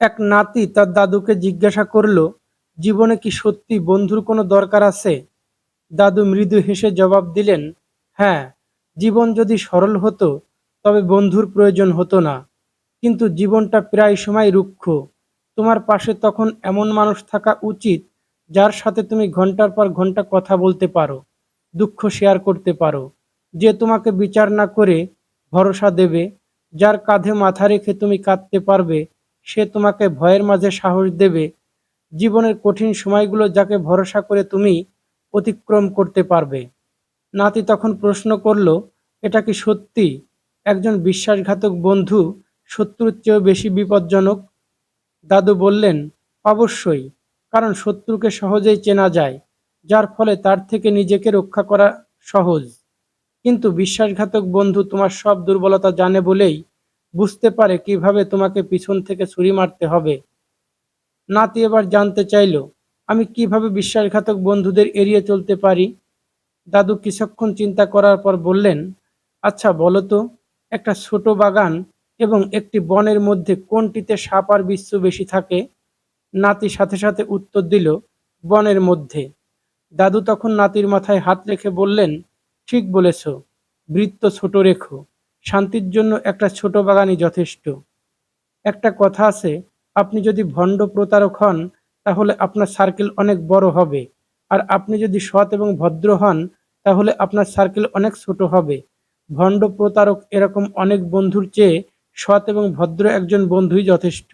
এক নাতি তার দাদুকে জিজ্ঞাসা করল, জীবনে কি সত্যি বন্ধুর কোনো দরকার আছে? দাদু মৃদু হেসে জবাব দিলেন হ্যাঁ জীবন যদি সরল হতো, তবে বন্ধুর প্রয়োজন হতো না। কিন্তু জীবনটা প্রায় সময় রুক্ষ। তোমার পাশে তখন এমন মানুষ থাকা উচিত, যার সাথে তুমি ঘণ্টার পর ঘণ্টা কথা বলতে পারো, দুঃখ শেয়ার করতে পারো। যে তোমাকে বিচার না করে ভরসা দেবে, যার কাঁধে মাথা রেখে তুমি কাঁদতে পারবে সে তোমাকে ভয়ের মাঝে সাহস দেবে। জীবনের কঠিন সময়গুলো যাকে ভরসা করে তুমি অতিক্রম করতে পারবে। নাতি তখন প্রশ্ন করল, এটা কি সত্যি? একজন বিশ্বাসঘাতক বন্ধু শত্রুর চেয়েও বেশি বিপজ্জনক? দাদু বললেন, অবশ্যই, কারণ শত্রুকে সহজেই চেনা যায়, যার ফলে তার থেকে নিজেকে রক্ষা করা সহজ। কিন্তু বিশ্বাসঘাতক বন্ধু তোমার সব দুর্বলতা জানে বলেই বুঝতে পারে কীভাবে তোমাকে পিছন থেকে ছুরি মারতে হবে। নাতি এবার জানতে চাইল, আমি কীভাবে বিশ্বাসঘাতক বন্ধুদের এড়িয়ে চলতে পারি? দাদু কিছুক্ষণ চিন্তা করার পর বললেন আচ্ছা বলো তো, একটা ছোট বাগান এবং একটি বনের মধ্যে কোনটিতে সাপ আর বিচ্ছু বেশি থাকে? নাতি সাথে সাথে উত্তর দিল, বনের মধ্যে। দাদু তখন নাতির মাথায় হাত রেখে বললেন, ঠিক বলেছ, বৃত্ত ছোট রেখো। শান্তির জন্য একটা ছোট বাগানই যথেষ্ট। একটা কথা আছে, আপনি যদি ভণ্ড প্রতারক হন, তাহলে আপনার সার্কেল অনেক বড় হবে। আর আপনি যদি সৎ এবং ভদ্র হন, তাহলে আপনার সার্কেল অনেক ছোট হবে। ভণ্ড প্রতারক এরকম অনেক বন্ধুর চেয়ে সৎ এবং ভদ্র একজন বন্ধুই যথেষ্ট।